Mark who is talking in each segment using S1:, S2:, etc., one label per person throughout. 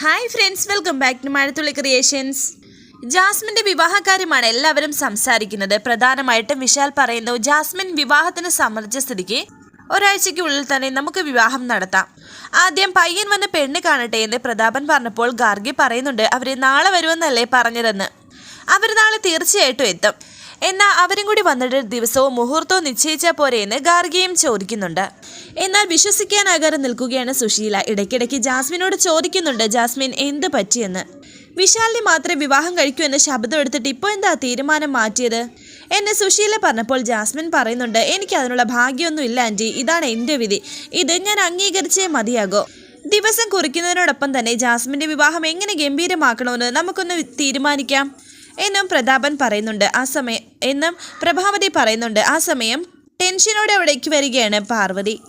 S1: Hi friends welcome back to Mazhathulli creations ജാസ്മിന്റെ വിവാഹകാര്യമാണ് എല്ലാവരും സംസാരിക്കുന്നത്. പ്രധാനമായിട്ടും വിശാൽ പറയുന്നു ജാസ്മിൻ വിവാഹത്തിന് സമ്മതിച്ച സ്ഥിതിക്ക് ഒരാഴ്ചയ്ക്കുള്ളിൽ തന്നെ നമുക്ക് വിവാഹം നടത്താം. ആദ്യം പയ്യൻ വന്ന പെണ്ണ് കാണട്ടെ എന്ന് പ്രതാപൻ പറഞ്ഞപ്പോൾ ഗാർഗി പറയുന്നുണ്ട് അവർ നാളെ വരുമെന്നല്ലേ പറഞ്ഞതെന്ന്. അവർ നാളെ തീർച്ചയായിട്ടും എത്തും. എന്നാൽ അവരും കൂടി വന്നിട്ട് ദിവസവും മുഹൂർത്തവും നിശ്ചയിച്ചാൽ പോരെയെന്ന് ഗാർഗിയും ചോദിക്കുന്നുണ്ട്. എന്നാൽ വിശ്വസിക്കാനാകാതെ നിൽക്കുകയാണ് സുശീല. ഇടയ്ക്കിടയ്ക്ക് ജാസ്മിനോട് ചോദിക്കുന്നുണ്ട് ജാസ്മിൻ എന്ത് പറ്റിയെന്ന്? വിശാലിനെ മാത്രമേ വിവാഹം കഴിക്കൂ എന്ന് ശബ്ദം എടുത്തിട്ട് ഇപ്പോൾ എന്താ തീരുമാനം മാറ്റിയത്? എന്നെ സുശീല പറഞ്ഞപ്പോൾ ജാസ്മിൻ പറയുന്നുണ്ട് എനിക്ക് അതിനുള്ള ഭാഗ്യമൊന്നും ഇല്ല ആന്റി ഇതാണ് എന്റെ വിധി. ഇത് ഞാൻ അംഗീകരിച്ചേ മതിയാകോ. ദിവസം കുറിക്കുന്നതിനോടൊപ്പം തന്നെ ജാസ്മിന്റെ വിവാഹം എങ്ങനെ ഗംഭീരമാക്കണമെന്ന് നമുക്കൊന്ന് തീരുമാനിക്കാം. എന്നും പ്രതാപൻ പറയുന്നുണ്ട്. ആ സമയം എന്നും പ്രഭാവതി പറയുന്നുണ്ട്. ആ സമയം ടെൻഷനോടെ അവിടേക്ക് വരികയാണ് പാർവതി.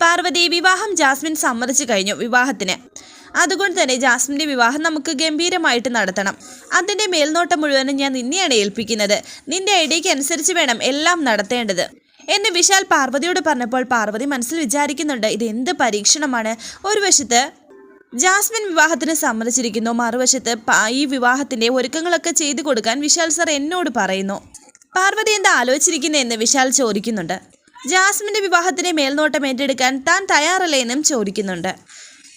S1: പാർവതി വിവാഹം ജാസ്മിൻ സമ്മതിച്ചു കഴിഞ്ഞു വിവാഹത്തിന്. അതുകൊണ്ട് തന്നെ ജാസ്മിന്റെ വിവാഹം നമുക്ക് ഗംഭീരമായിട്ട് നടത്തണം. അതിന്റെ മേൽനോട്ടം മുഴുവനും ഞാൻ നിന്നെയാണ് ഏൽപ്പിക്കുന്നത്. നിന്റെ ഐഡിയയ്ക്ക് അനുസരിച്ച് വേണം എല്ലാം നടത്തേണ്ടത്. എന്നെ വിശാൽ പാർവതിയോട് പറഞ്ഞപ്പോൾ പാർവതി മനസ്സിൽ വിചാരിക്കുന്നുണ്ട് ഇത് എന്ത് പരീക്ഷണമാണ്? ഒരു വശത്ത് ജാസ്മിൻ വിവാഹത്തിന് സമ്മതിച്ചിരിക്കുന്നു. മറുവശത്ത് ഈ വിവാഹത്തിന്റെ ഒരുക്കങ്ങളൊക്കെ ചെയ്തു കൊടുക്കാൻ വിശാൽ സർ എന്നോട് പറയുന്നു. പാർവതി എന്താ ആലോചിച്ചിരിക്കുന്നതെന്ന് വിശാൽ ചോദിക്കുന്നുണ്ട്. ജാസ്മിന്റെ വിവാഹത്തിന് മേൽനോട്ടം ഏറ്റെടുക്കാൻ താൻ തയ്യാറല്ലേ എന്നും ചോദിക്കുന്നുണ്ട്.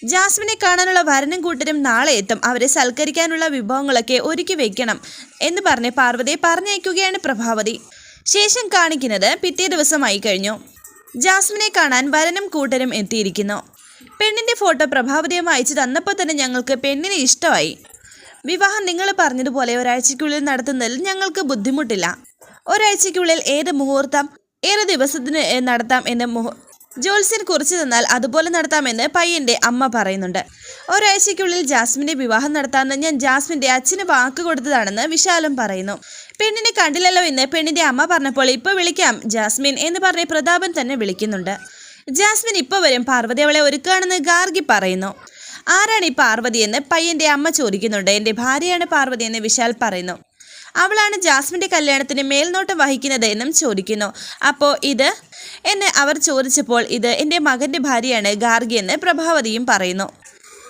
S1: ജാസ്മിനെ കാണാനുള്ള വരനും കൂട്ടരും നാളെ എത്തും. അവരെ സൽക്കരിക്കാനുള്ള വിഭവങ്ങളൊക്കെ ഒരുക്കി വെക്കണം എന്ന് പറഞ്ഞ് പാർവതിയെ പറഞ്ഞയക്കുകയാണ് പ്രഭാവതി. ശേഷം കാണിക്കുന്നത് പിറ്റേ ദിവസമായി കഴിഞ്ഞു. ജാസ്മിനെ കാണാൻ വരനും കൂട്ടരും എത്തിയിരിക്കുന്നു. പെണ്ണിന്റെ ഫോട്ടോ പ്രഭാവതിയം അയച്ചു തന്നപ്പോൾ തന്നെ ഞങ്ങൾക്ക് പെണ്ണിനെ ഇഷ്ടമായി. വിവാഹം നിങ്ങൾ പറഞ്ഞതുപോലെ ഒരാഴ്ചയ്ക്കുള്ളിൽ നടത്തുന്നതിൽ ഞങ്ങൾക്ക് ബുദ്ധിമുട്ടില്ല. ഒരാഴ്ചയ്ക്കുള്ളിൽ ഏത് മുഹൂർത്തം ഏത് ദിവസത്തിന് നടത്താം എന്ന് മുഹു ജോത്സ്യൻ കുറിച്ച് തന്നാൽ അതുപോലെ നടത്താമെന്ന് പയ്യന്റെ അമ്മ പറയുന്നുണ്ട്. ഒരാഴ്ചയ്ക്കുള്ളിൽ ജാസ്മിന്റെ വിവാഹം നടത്താമെന്ന് ഞാൻ ജാസ്മിന്റെ അച്ഛന് വാക്ക് കൊടുത്തതാണെന്ന് വിശാലം പറയുന്നു. പെണ്ണിനെ കണ്ടില്ലല്ലോ എന്ന് പെണ്ണിന്റെ അമ്മ പറഞ്ഞപ്പോൾ ഇപ്പോൾ വിളിക്കാം ജാസ്മിൻ എന്ന് പറഞ്ഞ് പ്രതാപൻ തന്നെ വിളിക്കുന്നുണ്ട്. ജാസ്മിൻ ഇപ്പൊ വരും. പാർവതി അവളെ ഒരുക്കുകയാണെന്ന് ഗാർഗി പറയുന്നു. ആരാണ് ഈ പാർവതി എന്ന് പയ്യന്റെ അമ്മ ചോദിക്കുന്നുണ്ട്. എന്റെ ഭാര്യയാണ് പാർവതി എന്ന് വിശാൽ പറയുന്നു. അവളാണ് ജാസ്മിന്റെ കല്യാണത്തിന് മേൽനോട്ടം വഹിക്കുന്നത് എന്നും ചോദിക്കുന്നു. അപ്പോ ഇത് എന്ന് അവർ ചോദിച്ചപ്പോൾ ഇത് എന്റെ മകന്റെ ഭാര്യയാണ് ഗാർഗി എന്ന് പ്രഭാവതിയും പറയുന്നു.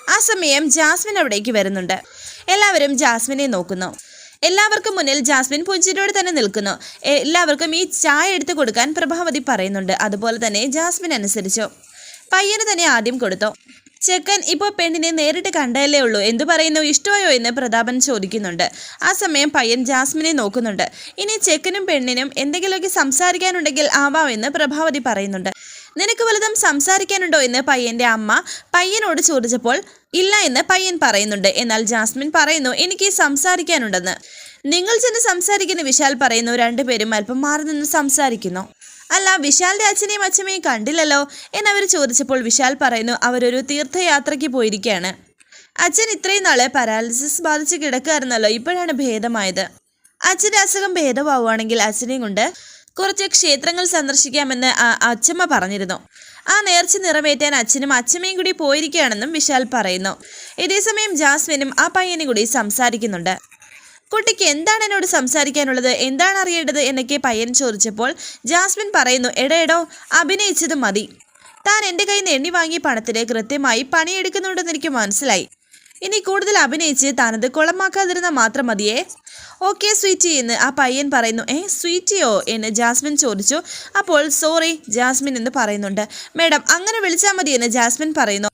S1: ആ സമയം ജാസ്മിൻ അവിടേക്ക് വരുന്നുണ്ട്. എല്ലാവരും ജാസ്മിനെ നോക്കുന്നു. എല്ലാവർക്കും മുന്നിൽ ജാസ്മിൻ പുഞ്ചിരിയോടെ തന്നെ നിൽക്കുന്നു. എല്ലാവർക്കും ഈ ചായ എടുത്തു കൊടുക്കാൻ പ്രഭാവതി പറയുന്നുണ്ട്. അതുപോലെ തന്നെ ജാസ്മിൻ അനുസരിച്ചു. പയ്യന് തന്നെ ആദ്യം കൊടുത്തു. ചെക്കൻ ഇപ്പോൾ പെണ്ണിനെ നേരിട്ട് കണ്ടല്ലേ ഉള്ളൂ. എന്തു പറയുന്നു? ഇഷ്ടമായോ എന്ന് പ്രതാപൻ ചോദിക്കുന്നുണ്ട്. ആ സമയം പയ്യൻ ജാസ്മിനെ നോക്കുന്നുണ്ട്. ഇനി ചെക്കനും പെണ്ണിനും എന്തെങ്കിലുമൊക്കെ സംസാരിക്കാനുണ്ടെങ്കിൽ ആവാമെന്ന് പ്രഭാവതി പറയുന്നുണ്ട്. നിനക്ക് വലുതും സംസാരിക്കാനുണ്ടോ എന്ന് പയ്യന്റെ അമ്മ പയ്യനോട് ചോദിച്ചപ്പോൾ ഇല്ല എന്ന് പയ്യൻ പറയുന്നുണ്ട്. എന്നാൽ ജാസ്മിൻ പറയുന്നു എനിക്ക് സംസാരിക്കാനുണ്ടെന്ന്. നിങ്ങൾ ചെന്ന് സംസാരിക്കുന്ന വിശാൽ പറയുന്നു. രണ്ടുപേരും അല്പം മാറി നിന്ന് സംസാരിക്കുന്നു. അല്ല വിശാലിന്റെ അച്ഛനെയും അച്ഛമ്മയും കണ്ടില്ലല്ലോ? എന്നവർ ചോദിച്ചപ്പോൾ വിശാൽ പറയുന്നു അവരൊരു തീർത്ഥയാത്രയ്ക്ക് പോയിരിക്കുകയാണ് അച്ഛൻ ഇത്രയും നാളെ പാരാലിസിസ് ബാധിച്ച് കിടക്കുകയായിരുന്നല്ലോ ഇപ്പോഴാണ് ഭേദമായത്. അച്ഛന്റെ അസുഖം ഭേദമാവുകയാണെങ്കിൽ അച്ഛനെയും കൊണ്ട് കുറച്ച് ക്ഷേത്രങ്ങൾ സന്ദർശിക്കാമെന്ന് അച്ഛമ്മ പറഞ്ഞിരുന്നു. ആ നേർച്ച നിറവേറ്റാൻ അച്ഛനും അച്ഛമ്മയും കൂടി പോയിരിക്കുകയാണെന്നും വിശാൽ പറയുന്നു. ഇതേസമയം ജാസ്മിനും ആ പയ്യനും കൂടി സംസാരിക്കുന്നുണ്ട്. കുട്ടിക്ക് എന്താണ് എന്നോട് സംസാരിക്കാനുള്ളത്? എന്താണ് അറിയേണ്ടത് എന്നൊക്കെ പയ്യൻ ചോദിച്ചപ്പോൾ ജാസ്മിൻ പറയുന്നു എടയെടോ എടോ അഭിനയിച്ചത് മതി. താൻ എന്റെ കയ്യിൽ നിന്ന് എണ്ണി വാങ്ങിയ പണത്തിന് കൃത്യമായി പണിയെടുക്കുന്നുണ്ടെന്ന് എനിക്ക് മനസ്സിലായി. ഇനി കൂടുതൽ അഭിനയിച്ച് താനത് കുളമാക്കാതിരുന്ന മാത്രം മതിയേ? ഓക്കെ സ്വീറ്റി എന്ന് ആ പയ്യൻ പറയുന്നു ഏ സ്വീറ്റിയോ? എന്ന് ജാസ്മിൻ ചോദിച്ചു. അപ്പോൾ സോറി ജാസ്മിൻ എന്ന് പറയുന്നുണ്ട്. മേഡം അങ്ങനെ വിളിച്ചാൽ മതി എന്ന് ജാസ്മിൻ പറയുന്നു.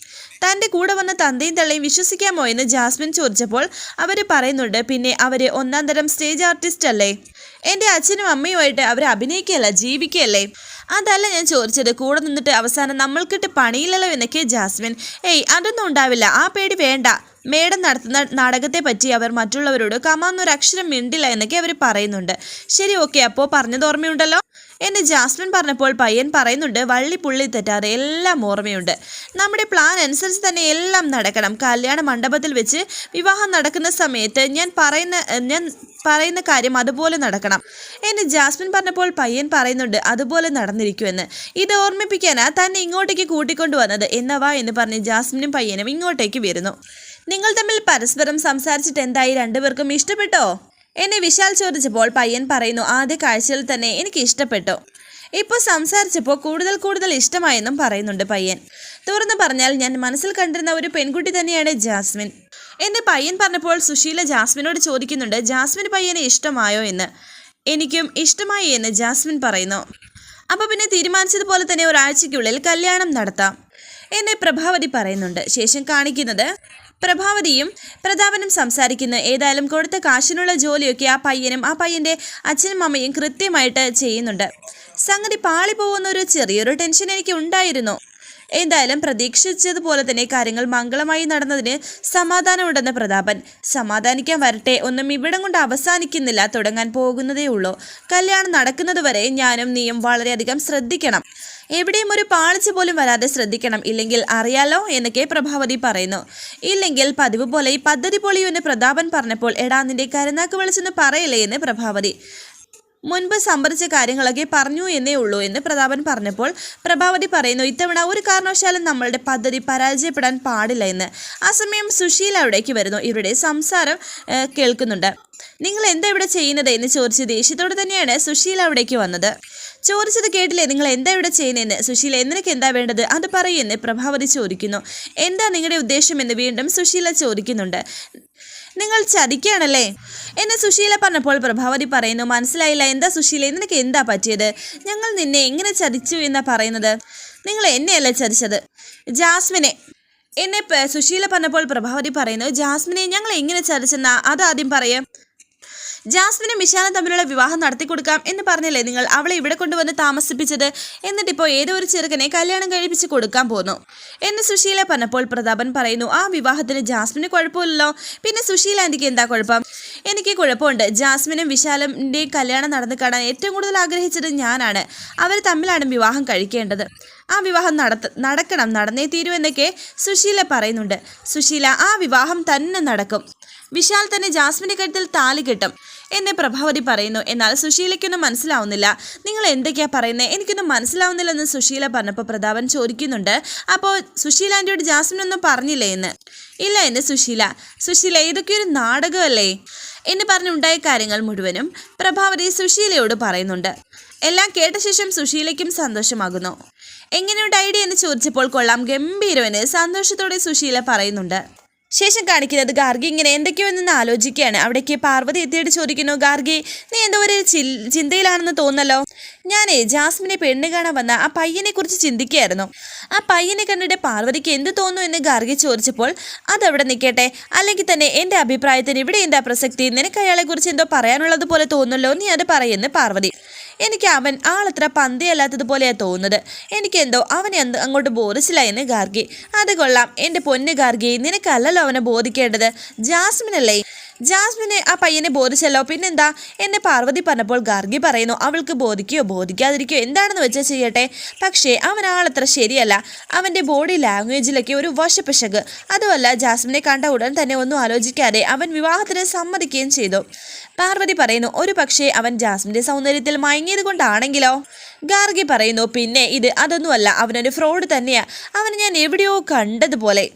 S1: തന്റെ കൂടെ വന്ന തന്തയും തള്ളയും വിശ്വസിക്കാമോ? എന്ന് ജാസ്മിൻ ചോദിച്ചപ്പോൾ അവർ പറയുന്നുണ്ട് പിന്നെ അവർ ഒന്നാം തരം സ്റ്റേജ് ആർട്ടിസ്റ്റ് അല്ലേ? എന്റെ അച്ഛനും അമ്മയുമായിട്ട് അവർ അഭിനയിക്കുകയല്ല ജീവിക്കുകയല്ലേ? അതല്ല ഞാൻ ചോദിച്ചത് കൂടെ നിന്നിട്ട് അവസാനം നമ്മൾക്കിട്ട് പണിയില്ലല്ലോ എന്നൊക്കെ ജാസ്മിൻ. ഏയ് അതൊന്നും ഉണ്ടാവില്ല ആ പേടി വേണ്ട. മേഡം നടത്തുന്ന നാടകത്തെ പറ്റി അവർ മറ്റുള്ളവരോട് കമാന്നൊരു അക്ഷരം മിണ്ടില്ല എന്നൊക്കെ അവർ പറയുന്നുണ്ട്. ശരി ഓക്കെ അപ്പോൾ പറഞ്ഞത് ഓർമ്മയുണ്ടല്ലോ? എന്ന് ജാസ്മിൻ പറഞ്ഞപ്പോൾ പയ്യൻ പറയുന്നുണ്ട് വള്ളി പുള്ളി തെറ്റാതെ എല്ലാം ഓർമ്മയുണ്ട്. നമ്മുടെ പ്ലാൻ അനുസരിച്ച് തന്നെ എല്ലാം നടക്കണം. കല്യാണ മണ്ഡപത്തിൽ വെച്ച് വിവാഹം നടക്കുന്ന സമയത്ത് ഞാൻ പറയുന്ന ഞാൻ പറയുന്ന കാര്യം അതുപോലെ നടക്കണം. എന്ന് ജാസ്മിൻ പറഞ്ഞപ്പോൾ പയ്യൻ പറയുന്നുണ്ട് അതുപോലെ നടന്നിരിക്കുമെന്ന്. ഇത് ഓർമ്മിപ്പിക്കാനാ തന്നെ ഇങ്ങോട്ടേക്ക് കൂട്ടിക്കൊണ്ടുവന്നത്. എന്നവാ എന്ന് പറഞ്ഞ് ജാസ്മിനും പയ്യനും ഇങ്ങോട്ടേക്ക് വരുന്നു. നിങ്ങൾ തമ്മിൽ പരസ്പരം സംസാരിച്ചിട്ട് എന്തായി രണ്ടുപേർക്കും ഇഷ്ടപ്പെട്ടോ? എന്നെ വിശാൽ ചോദിച്ചപ്പോൾ പയ്യൻ പറയുന്നു ആദ്യ കാഴ്ചയിൽ തന്നെ എനിക്ക് ഇഷ്ടപ്പെട്ടു. ഇപ്പോൾ സംസാരിച്ചപ്പോൾ കൂടുതൽ കൂടുതൽ ഇഷ്ടമായെന്നും പറയുന്നുണ്ട് പയ്യൻ. തുറന്നു പറഞ്ഞാൽ ഞാൻ മനസ്സിൽ കണ്ടിരുന്ന ഒരു പെൺകുട്ടി തന്നെയാണ് ജാസ്മിൻ. എന്ന് പയ്യൻ പറഞ്ഞപ്പോൾ സുശീല ജാസ്മിനോട് ചോദിക്കുന്നുണ്ട് ജാസ്മിൻ പയ്യനെ ഇഷ്ടമായോ എന്ന്? എനിക്കും ഇഷ്ടമായി എന്ന് ജാസ്മിൻ പറയുന്നു. അപ്പോൾ പിന്നെ തീരുമാനിച്ചതുപോലെ തന്നെ ഒരാഴ്ചയ്ക്കുള്ളിൽ കല്യാണം നടത്താം. എന്നെ പ്രഭാവതി പറയുന്നുണ്ട്. ശേഷം കാണിക്കുന്നത് പ്രഭാവതിയും പ്രതാപനും സംസാരിക്കുന്നു. ഏതായാലും കൊടുത്ത കാശിനുള്ള ജോലിയൊക്കെ ആ പയ്യനും ആ പയ്യന്റെ അച്ഛനും അമ്മയും കൃത്യമായിട്ട് ചെയ്യുന്നുണ്ട്. സംഗതി പാളി പോകുന്ന ഒരു ചെറിയൊരു ടെൻഷൻ എനിക്ക് ഉണ്ടായിരുന്നു. എന്തായാലും പ്രതീക്ഷിച്ചതുപോലെ തന്നെ കാര്യങ്ങൾ മംഗളമായി നടന്നതിന് സമാധാനമുണ്ടെന്ന് പ്രതാപൻ. സമാധാനിക്കാൻ വരട്ടെ ഒന്നും ഇവിടം കൊണ്ട് അവസാനിക്കുന്നില്ല തുടങ്ങാൻ പോകുന്നതേ ഉള്ളൂ കല്യാണം നടക്കുന്നതുവരെ ഞാനും നീയും വളരെയധികം ശ്രദ്ധിക്കണം. എവിടെയും ഒരു പാളിച്ച പോലും വരാതെ ശ്രദ്ധിക്കണം. ഇല്ലെങ്കിൽ അറിയാലോ എന്നൊക്കെ പ്രഭാവതി പറയുന്നു. ഇല്ലെങ്കിൽ പതിവ് പോലെ ഈ പദ്ധതി പൊളിയുമെന്ന് പ്രതാപൻ പറഞ്ഞപ്പോൾ എടാ നിന്റെ കരുനാക്ക് വിളിച്ചെന്ന് പറയില്ലേ എന്ന് പ്രഭാവതി. മുൻപ് സംബന്ധിച്ച കാര്യങ്ങളൊക്കെ പറഞ്ഞു എന്നേ ഉള്ളൂ എന്ന് പ്രതാപൻ പറഞ്ഞപ്പോൾ പ്രഭാവതി പറയുന്നു ഇത്തവണ ഒരു കാരണവശാലും നമ്മളുടെ പദ്ധതി പരാജയപ്പെടാൻ പാടില്ല എന്ന്. ആ സമയം സുശീല അവിടേക്ക് വരുന്നു. ഇവരുടെ സംസാരം കേൾക്കുന്നുണ്ട്. നിങ്ങൾ എന്താ ഇവിടെ ചെയ്യുന്നത്? എന്ന് ചോദിച്ച് ദേഷ്യത്തോടെ തന്നെയാണ് സുശീല അവിടേക്ക് വന്നത്. ചോദിച്ചത് കേട്ടില്ലേ? നിങ്ങൾ എന്താ ഇവിടെ ചെയ്യുന്നതെന്ന്? സുശീല എന്തിനൊക്കെ എന്താ വേണ്ടത്? അത് പറയുമെന്ന് പ്രഭാവതി ചോദിക്കുന്നു. എന്താ നിങ്ങളുടെ ഉദ്ദേശം? എന്ന് വീണ്ടും സുശീല ചോദിക്കുന്നുണ്ട്. നിങ്ങൾ ചതിക്കുകയാണല്ലേ? എന്ന് സുശീല പറഞ്ഞപ്പോൾ പ്രഭാവതി പറയുന്നു മനസ്സിലായില്ല എന്താ സുശീല? നിനക്ക് എന്താ പറ്റിയത്? ഞങ്ങൾ നിന്നെ എങ്ങനെ ചതിച്ചു എന്നാ പറയുന്നത്? നിങ്ങൾ എന്നെയല്ല ചതിച്ചത്? ജാസ്മിനെ എന്നെ സുശീല പറഞ്ഞപ്പോൾ പ്രഭാവതി പറയുന്നു ജാസ്മിനെ ഞങ്ങൾ എങ്ങനെ ചതിച്ചെന്നാ? അതാദ്യം പറയാം. ജാസ്മിനും വിശാലും തമ്മിലുള്ള വിവാഹം നടത്തിക്കൊടുക്കാം എന്ന് പറഞ്ഞല്ലേ നിങ്ങൾ? അവളെ ഇവിടെ കൊണ്ടുവന്ന് താമസിപ്പിച്ചത്. എന്നിട്ടിപ്പോൾ ഏതോ ഒരു ചെറുക്കനെ കല്യാണം കഴിപ്പിച്ച് കൊടുക്കാൻ പോന്നു. എന്ന് സുശീല പറഞ്ഞപ്പോൾ പ്രതാപൻ പറയുന്നു ആ വിവാഹത്തിന് ജാസ്മിന് കുഴപ്പമില്ലല്ലോ. പിന്നെ സുശീല ആന്റിക്ക് എന്താ കുഴപ്പം? എനിക്ക് കുഴപ്പമുണ്ട്. ജാസ്മിനും വിശാലിന്റെയും കല്യാണം നടന്നു കാണാൻ ഏറ്റവും കൂടുതൽ ആഗ്രഹിച്ചത് ഞാനാണ്. അവർ തമ്മിലാണ് വിവാഹം കഴിക്കേണ്ടത്. ആ വിവാഹം നടത്ത നടക്കണം. നടന്നേ തീരുമെന്നൊക്കെ സുശീല പറയുന്നുണ്ട്. സുശീല ആ വിവാഹം തന്നെ നടക്കും. വിശാൽ തന്നെ ജാസ്മിന്റെ കഴുത്തിൽ താലി കെട്ടും. എന്നെ പ്രഭാവതി പറയുന്നു. എന്നാൽ സുശീലയ്ക്കൊന്നും മനസ്സിലാവുന്നില്ല. നിങ്ങൾ എന്തൊക്കെയാ പറയുന്നത് എനിക്കൊന്നും മനസ്സിലാവുന്നില്ലെന്ന് സുശീല പറഞ്ഞപ്പോൾ പ്രതാപൻ ചോദിക്കുന്നുണ്ട്. അപ്പോൾ സുശീല ആന്റിയോട് ജാസ്മിനൊന്നും പറഞ്ഞില്ലേ എന്ന്? ഇല്ല എന്ന് സുശീല. സുശീല ഇതൊക്കെ ഒരു നാടകമല്ലേ? എന്ന് പറഞ്ഞുണ്ടായ കാര്യങ്ങൾ മുഴുവനും പ്രഭാവതി സുശീലയോട് പറയുന്നുണ്ട്. എല്ലാം കേട്ട ശേഷം സുശീലയ്ക്കും സന്തോഷമാകുന്നു. എങ്ങനെയുണ്ട് ഐഡിയ എന്ന് ചോദിച്ചപ്പോൾ കൊള്ളാം. ഗംഭീരവന് സന്തോഷത്തോടെ സുശീല പറയുന്നുണ്ട്. ശേഷം കാണിക്കുന്നത് ഗാർഗി ഇങ്ങനെ എന്തൊക്കെയോ എന്ന് ആലോചിക്കുകയാണ്. അവിടേക്ക് പാർവതി എത്തിയിട്ട് ചോദിക്കുന്നു ഗാർഗി നീ എന്തോ ഒരു ചിന്തയിലാണെന്ന് തോന്നല്ലോ ഞാനേ ജാസ്മിനെ പെണ്ണ് കാണാൻ വന്ന ആ പയ്യനെ കുറിച്ച് ചിന്തിക്കുകയായിരുന്നു. ആ പയ്യനെ കണ്ടിട്ട് പാർവതിക്ക് എന്ത് തോന്നുന്നു എന്ന് ഗാർഗി ചോദിച്ചപ്പോൾ അതവിടെ നിൽക്കട്ടെ. അല്ലെങ്കിൽ തന്നെ എന്റെ അഭിപ്രായത്തിന് ഇവിടെ എന്താ പ്രസക്തി? നിനക്ക് അയാളെ കുറിച്ച് എന്തോ പറയാനുള്ളത് പോലെ തോന്നുന്നല്ലോ നീ അത് പറയുന്നു പാർവതി. എനിക്ക് അവൻ ആളത്ര പന്തിയല്ലാത്തതുപോലെയാ തോന്നുന്നത്. എനിക്കെന്തോ അവനെ അന്ന് അങ്ങോട്ട് ബോധിച്ചില്ല എന്ന് ഗാർഗി. അത് കൊള്ളാം. എന്റെ പൊന്ന് ഗാർഗി നിനക്കല്ലല്ലോ അവനെ ബോധിക്കേണ്ടത്? ജാസ്മിനല്ലേ? ജാസ്മിനെ ആ പയ്യനെ ബോധിച്ചല്ലോ. പിന്നെന്താ? എന്നെ പാർവതി പറഞ്ഞപ്പോൾ ഗാർഗി പറയുന്നു അവൾക്ക് ബോധിക്കുകയോ ബോധിക്കാതിരിക്കുകയോ എന്താണെന്ന് വെച്ചാൽ ചെയ്യട്ടെ. പക്ഷേ അവൻ ആളത്ര ശരിയല്ല. അവന്റെ ബോഡി ലാംഗ്വേജിലൊക്കെ ഒരു വശപ്പിശക്. അതുമല്ല ജാസ്മിനെ കണ്ട ഉടൻ തന്നെ ഒന്നും ആലോചിക്കാതെ അവൻ വിവാഹത്തിന് സമ്മതിക്കുകയും ചെയ്തു. പാർവതി പറയുന്നു ഒരു പക്ഷേ അവൻ ജാസ്മിന്റെ സൗന്ദര്യത്തിൽ മയങ്ങിയത് കൊണ്ടാണെങ്കിലോ? ഗാർഗി പറയുന്നു പിന്നെ ഇത് അതൊന്നുമല്ല. അവനൊരു ഫ്രോഡ് തന്നെയാണ് അവനെ ഞാൻ എവിടെയോ കണ്ടതുപോലെ.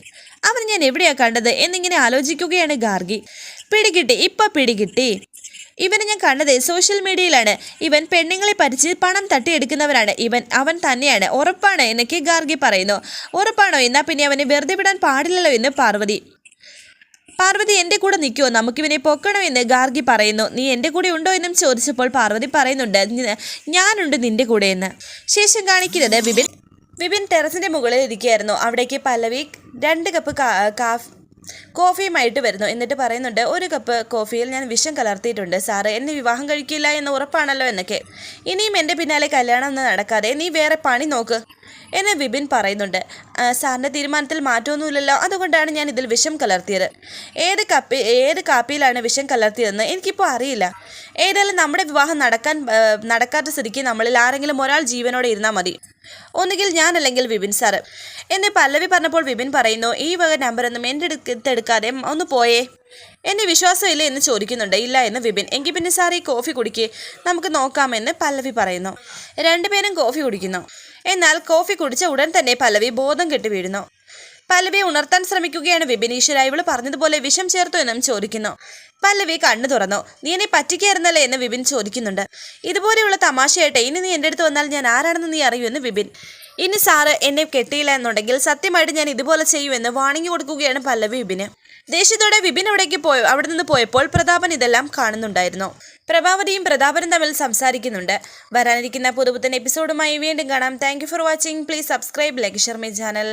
S1: അവൻ ഞാൻ എവിടെയാ കണ്ടത്? എന്നിങ്ങനെ ആലോചിക്കുകയാണ് ഗാർഗി. പിടികിട്ടി. ഇപ്പൊ പിടികിട്ടി. ഇവനെ ഞാൻ കണ്ടത് സോഷ്യൽ മീഡിയയിലാണ് ഇവൻ പെണ്ണുങ്ങളെ പരിച്ച് പണം തട്ടിയെടുക്കുന്നവരാണ് ഇവൻ അവൻ തന്നെയാണ്. ഉറപ്പാണ്? എന്നൊക്കെ ഗാർഗി പറയുന്നു. ഉറപ്പാണോ? എന്നാ പിന്നെ അവനെ വെറുതെ വിടാൻ പാടില്ലല്ലോ എന്ന് പാർവതി. പാർവതി എന്റെ കൂടെ നിൽക്കുമോ നമുക്കിവനെ പൊക്കണമെന്ന് ഗാർഗി പറയുന്നു. നീ എന്റെ കൂടെ ഉണ്ടോ? എന്നും ചോദിച്ചപ്പോൾ പാർവതി പറയുന്നുണ്ട്. "നി- ഞാനുണ്ട് കൂടെ എന്ന്. ശേഷം കാണിക്കുന്നത് വിപിൻ. വിപിൻ ടെറസിന്റെ മുകളിൽ ഇരിക്കുകയായിരുന്നു. അവിടേക്ക് പല്ലവി രണ്ട് കപ്പ് കാഫ് കോഫിയുമായിട്ട് വരുന്നു. എന്നിട്ട് പറയുന്നുണ്ട് ഒരു കപ്പ് കോഫിയിൽ ഞാൻ വിഷം കലർത്തിയിട്ടുണ്ട്. സാറ് എന്നെ വിവാഹം കഴിക്കില്ല എന്ന് ഉറപ്പാണല്ലോ എന്നൊക്കെ. ഇനിയും എന്റെ പിന്നാലെ കല്യാണം ഒന്നും നടക്കാതെ നീ വേറെ പണി നോക്ക്. എന്ന് വിപിൻ പറയുന്നുണ്ട്. "ആ, സാറിന്റെ തീരുമാനത്തിൽ മാറ്റമൊന്നുമില്ലല്ലോ. അതുകൊണ്ടാണ് ഞാൻ ഇതിൽ വിഷം കലർത്തിയത്. ഏത് കപ്പി ഏത് കാപ്പിയിലാണ് വിഷം കലർത്തിയതെന്ന് എനിക്കിപ്പോൾ അറിയില്ല. ഏതായാലും നമ്മുടെ വിവാഹം നടക്കാൻ നടക്കാത്ത സ്ഥിതിക്ക് നമ്മളിൽ ആരെങ്കിലും ഒരാൾ ജീവനോടെ ഇരുന്നാൽ മതി. ഒന്നുകിൽ ഞാൻ അല്ലെങ്കിൽ വിപിൻ സാറ്. എന്നെ പല്ലവി പറഞ്ഞപ്പോൾ വിപിൻ പറയുന്നു ഈ വക നമ്പറൊന്നും എന്റെ അടുത്തെടുക്കാതെ ഒന്ന് പോയേ. എന്നെ വിശ്വാസമില്ല എന്ന് ചോദിക്കുന്നുണ്ട്. ഇല്ല എന്ന് വിപിൻ. എങ്കിൽ പിന്നെ സാർ ഈ കോഫി കുടിക്കേ. നമുക്ക് നോക്കാമെന്ന് പല്ലവി പറയുന്നു. രണ്ടുപേരും കോഫി കുടിക്കുന്നു. എന്നാൽ കോഫി കുടിച്ച ഉടൻ തന്നെ പല്ലവി ബോധം കെട്ടി വീഴുന്നു. പല്ലവിയെ ഉണർത്താൻ ശ്രമിക്കുകയാണ് വിപിൻ. ഈശ്വര ഇവൾ പറഞ്ഞതുപോലെ വിഷം ചേർത്തു എന്നും ചോദിക്കുന്നു. പല്ലവി കണ്ണു തുറന്നു. നീ എന്നെ പറ്റിക്കായിരുന്നല്ലേ? എന്ന് വിപിൻ ചോദിക്കുന്നുണ്ട്. ഇതുപോലെയുള്ള തമാശയായിട്ട് ഇനി നീ എന്റെ അടുത്ത് വന്നാൽ ഞാൻ ആരാണെന്ന് നീ അറിയൂ എന്ന് വിപിൻ. ഇനി സാറ് എന്നെ കെട്ടിയില്ല എന്നുണ്ടെങ്കിൽ സത്യമായിട്ട് ഞാൻ ഇതുപോലെ ചെയ്യുമെന്ന് വാണിംഗ് കൊടുക്കുകയാണ് പല്ലവി വിപിന്. ദേഷ്യത്തോടെ വിപിൻ അവിടേക്ക് പോയ അവിടെ നിന്ന് പോയപ്പോൾ പ്രതാപൻ ഇതെല്ലാം കാണുന്നുണ്ടായിരുന്നു. പ്രഭാവതിയും പ്രതാപനും തമ്മിൽ സംസാരിക്കുന്നുണ്ട്. വരാനിരിക്കുന്ന പുതുപുത്തൻ എപ്പിസോഡുമായി വീണ്ടും കാണാം. Thank for watching please subscribe like Sharmi channel